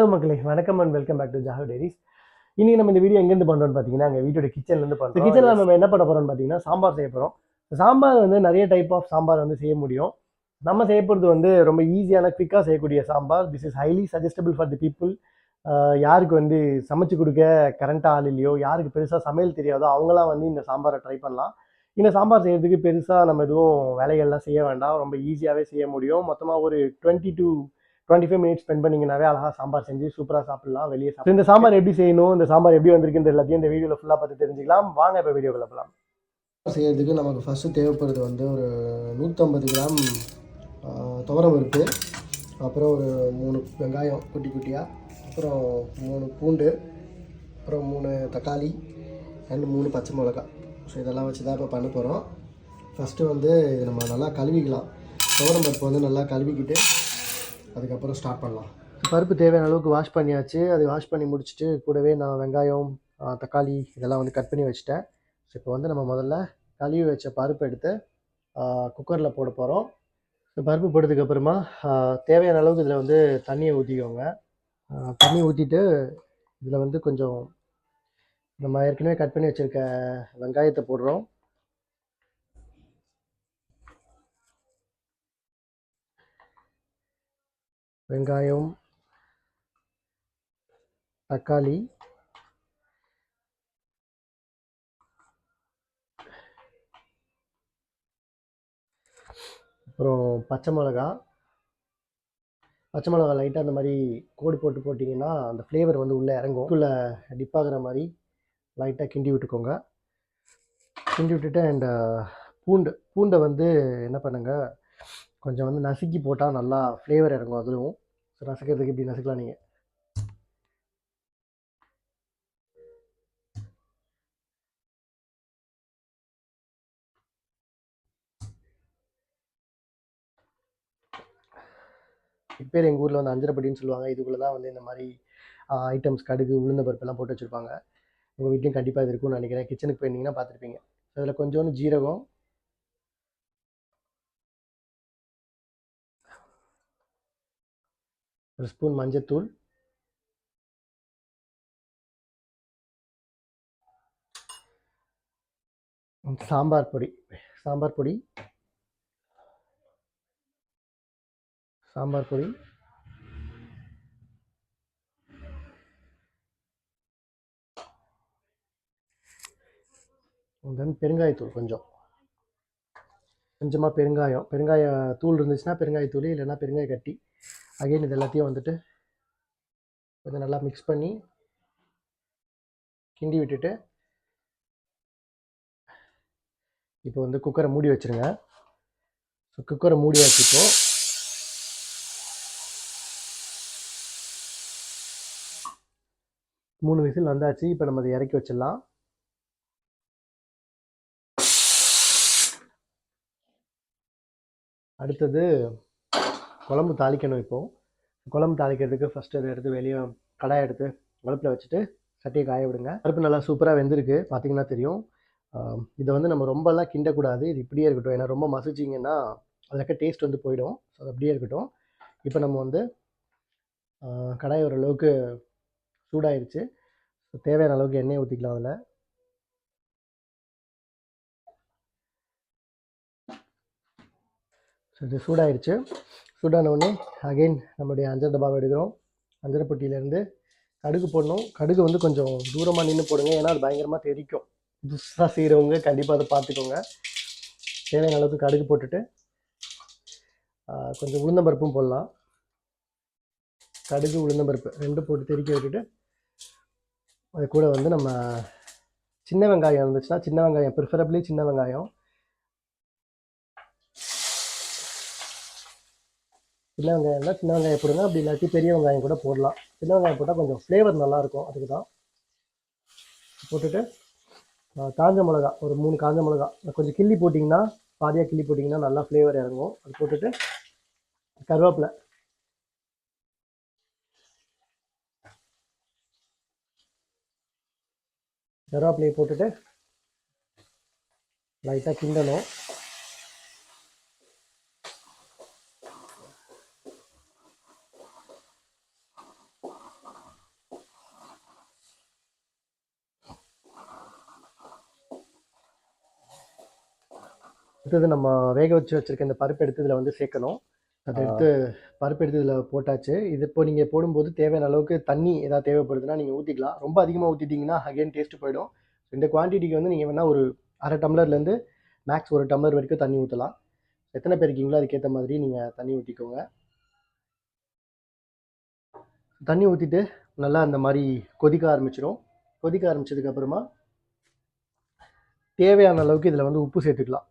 Hello மக்களே வணக்கம் and welcome back to ஜாஹோ டேரிஸ் இன்னைக்கு நம்ம இந்த வீடியோ எங்கேருந்து பண்ணுறோம்னு பார்த்தீங்கன்னா எங்கள் வீட்டோட கிச்சன்லேருந்து பண்ணுறோம் கிச்சனில் நம்ம என்ன பண்ண போகிறோம்னு பார்த்தீங்கன்னா சாம்பார் செய்ய போகிறோம் சாம்பார் வந்து நிறைய டைப் ஆஃப் சாம்பார் வந்து செய்ய முடியும். நம்ம செய்ய போகிறது வந்து ரொம்ப ஈஸியான குவிக்காக செய்யக்கூடிய sambar. This is highly suggestible for the people யாருக்கு வந்து சமைச்சு கொடுக்க கரண்ட்டாக ஆள் இல்லையோ யாருக்கு பெருசாக சமையல் தெரியாதோ அவங்களாம் வந்து இந்த சாம்பாரை ட்ரை பண்ணலாம். இந்த சாம்பார் செய்யறதுக்கு பெருசாக நம்ம எதுவும் வேலைகள்லாம் செய்ய வேண்டாம். ரொம்ப ஈஸியாகவே செய்ய முடியும். மொத்தமாக ஒரு twenty to twenty five minutes spend பண்ணிங்கனாவே அழகாக சாம்பார் செஞ்சு சூப்பராக சாப்பிடலாம் வெளியே சாப்பிட்டு இந்த சாம்பார் எப்படி செய்யணும் இந்த சாம்பார் எப்படி வந்திருக்குன்ற எல்லாத்தையும் இந்த வீடியோவில் ஃபுல்லாக பார்த்து தெரிஞ்சுக்கலாம். வாங்க இப்போ வீடியோ கிளப்பலாம் செய்யறதுக்கு நமக்கு ஃபஸ்ட்டு தேவைப்படுறது வந்து ஒரு நூற்றம்பது கிராம் துவரம் இருக்குது அப்புறம் ஒரு மூணு வெங்காயம் குட்டி குட்டியாக அப்புறம் மூணு பூண்டு அப்புறம் மூணு தக்காளி அண்ட் மூணு பச்சை மிளகா. ஸோ இதெல்லாம் வச்சு தான் இப்போ பண்ண போகிறோம் ஃபஸ்ட்டு வந்து நம்ம நல்லா கழுவிக்கலாம். துவரம் பருப்பு வந்து நல்லா கழுவிக்கிட்டு அதுக்கப்புறம் ஸ்டார்ட் பண்ணலாம். பருப்பு தேவையான அளவுக்கு வாஷ் பண்ணியாச்சு. அது வாஷ் பண்ணி முடிச்சுட்டு கூடவே நான் வெங்காயம் தக்காளி இதெல்லாம் வந்து கட் பண்ணி வச்சுட்டேன். ஸோ இப்போ வந்து நம்ம முதல்ல கழுவி வச்ச பருப்பு எடுத்து குக்கரில் போட போகிறோம் ஸோ பருப்பு போட்டதுக்கப்புறமா தேவையான அளவுக்கு இதில் வந்து தண்ணியை ஊற்றிக்கோங்க தண்ணி ஊற்றிட்டு இதில் வந்து கொஞ்சம் நம்ம ஏற்கனவே கட் பண்ணி வச்சுருக்க வெங்காயத்தை போடுறோம். வெங்காயம் தக்காளி அப்புறம் பச்சை மிளகா. பச்சை மிளகா லைட்டாக அந்த மாதிரி கோடு போட்டு போட்டிங்கன்னா அந்த ஃப்ளேவர் வந்து உள்ளே இறங்கும். உள்ளே டிப்பாகிற மாதிரி லைட்டாக கிண்டி விட்டுக்கோங்க. கிண்டி விட்டுட்டு அண்ட் பூண்டு பூண்டை வந்து என்ன பண்ணுங்கள் கொஞ்சம் வந்து நசுக்கி போட்டால் நல்லா ஃப்ளேவர் இறங்கும் அதுவும். ஸோ நசுக்கிறதுக்கு இப்படி நசுக்கலாம் நீங்கள் பேர் எங்கள் ஊரில் வந்து அஞ்சரைப்பட்டின்னு சொல்லுவாங்க. இதுக்குள்ளே தான் வந்து இந்த மாதிரி ஐட்டம்ஸ் கடுகு உளுந்த பருப்பெல்லாம் போட்டு வச்சுருப்பாங்க. உங்கள் வீட்லேயும் கண்டிப்பாக இது இருக்கும்னு நினைக்கிறேன். கிச்சனுக்கு போயிருந்தீங்கன்னா பார்த்துருப்பீங்க. அதில் கொஞ்சோண்டு ஜீரகம் ஒரு ஸ்பூன் மஞ்சத்தூள். சாம்பார் பொடி. சாம்பார் பொடி. சாம்பார் பொடி. தென் பெருங்காயத்தூள் கொஞ்சம். கொஞ்சமாக பெருங்காயம். பெருங்காய தூள் இருந்துச்சுன்னா பெருங்காயத்தூள் இல்லைன்னா பெருங்காய கட்டி அகைன் இது எல்லாத்தையும் வந்துட்டு கொஞ்சம் நல்லா மிக்ஸ் பண்ணி கிண்டி விட்டுட்டு இப்போ வந்து குக்கரை மூடி வச்சுருங்க. ஸோ குக்கரை மூடி வச்சுப்போ மூணு விசில் வந்தாச்சு. இப்போ நம்ம அதை இறக்கி வச்சிடலாம். அடுத்தது குழம்பு தாளிக்கணும் இப்போ. குழம்பு தாளிக்கிறதுக்கு ஃபஸ்ட்டு அதை எடுத்து வெளியே கடாய் எடுத்து அடுப்பில் வச்சுட்டு சட்டியை காய விடுங்க. பருப்பு நல்லா சூப்பராக வெந்திருக்கு. பார்த்தீங்கன்னா தெரியும். இதை வந்து நம்ம ரொம்பலாம் கிண்டக்கூடாது. இது இப்படியே இருக்கட்டும். ஏன்னா ரொம்ப மசிச்சிங்கன்னா அதில் இருக்க டேஸ்ட் வந்து போயிடும். ஸோ அது அப்படியே இருக்கட்டும். இப்போ நம்ம வந்து கடாய் ஓரளவுக்கு சூடாயிருச்சு. ஸோ தேவையான அளவுக்கு எண்ணெய் ஊற்றிக்கலாம் அதில். ஸோ இது சூடாயிருச்சு. சூடான உடனே அகைன் நம்மளுடைய அஞ்சல் டப்பாவை எடுக்கிறோம். அஞ்சல் பொட்டியிலேருந்து கடுகு போடணும். கடுகு வந்து கொஞ்சம் தூரமாக நின்று போடுங்க. ஏன்னா அது பயங்கரமாக தெரிக்கும். புதுசாக செய்கிறவங்க கண்டிப்பாக அதை பார்த்துக்கோங்க. தேவையான அளவுக்கு கடுகு போட்டுட்டு கொஞ்சம் உளுந்தம்பருப்பும் போடலாம். கடுகு உளுந்தம்பருப்பு ரெண்டும் போட்டு தெறிக்க விட்டுட்டு அது கூட வந்து நம்ம சின்ன வெங்காயம் இருந்துச்சுன்னா சின்ன வெங்காயம் ப்ரிஃபரபிளி சின்ன வெங்காயம். சின்ன வெங்காயம் சின்ன வெங்காயம் போடுங்க. அப்படி இல்லாட்டி பெரிய வெங்காயம் கூட போடலாம். சின்ன வெங்காயம் போட்டால் கொஞ்சம் ஃப்ளேவர் நல்லாயிருக்கும் அதுக்கு தான் போட்டுட்டு காஞ்ச மிளகா ஒரு மூணு காஞ்ச மிளகா. கொஞ்சம் கிள்ளி போட்டிங்கன்னா பாதியாக கிள்ளி போட்டிங்கன்னா நல்லா ஃப்ளேவர் இறங்கும். அது போட்டுட்டு கருவேப்பிலை. கருவேப்பிலையை போட்டுட்டு லைட்டாக கிண்டணும். அடுத்தது நம்ம வேக வச்சு வச்சுருக்க இந்த பருப்பு எடுத்து இதில் வந்து சேர்க்கணும். அதை எடுத்து பருப்பு எடுத்து இதில் போட்டாச்சு. இது இப்போ நீங்கள் போடும்போது தேவையான அளவுக்கு தண்ணி ஏதாவது தேவைப்படுதுன்னா நீங்கள் ஊற்றிக்கலாம் ரொம்ப அதிகமாக ஊற்றிட்டிங்கன்னா அகைன் டேஸ்ட் போயிடும். இந்த குவான்டிட்டிக்கு வந்து நீங்கள் வேணால் ஒரு அரை டம்ளர்லேருந்து மேக்ஸ் ஒரு டம்ளர் வரைக்கும் தண்ணி ஊற்றலாம் எத்தனை பேர் இருக்கீங்களோ அதுக்கேற்ற மாதிரி நீங்கள் தண்ணி ஊற்றிக்கோங்க தண்ணி ஊற்றிட்டு நல்லா அந்த மாதிரி கொதிக்க ஆரம்பிச்சிடும் கொதிக்க ஆரம்பிச்சதுக்கப்புறமா தேவையான அளவுக்கு இதில் வந்து உப்பு சேர்த்துக்கலாம்.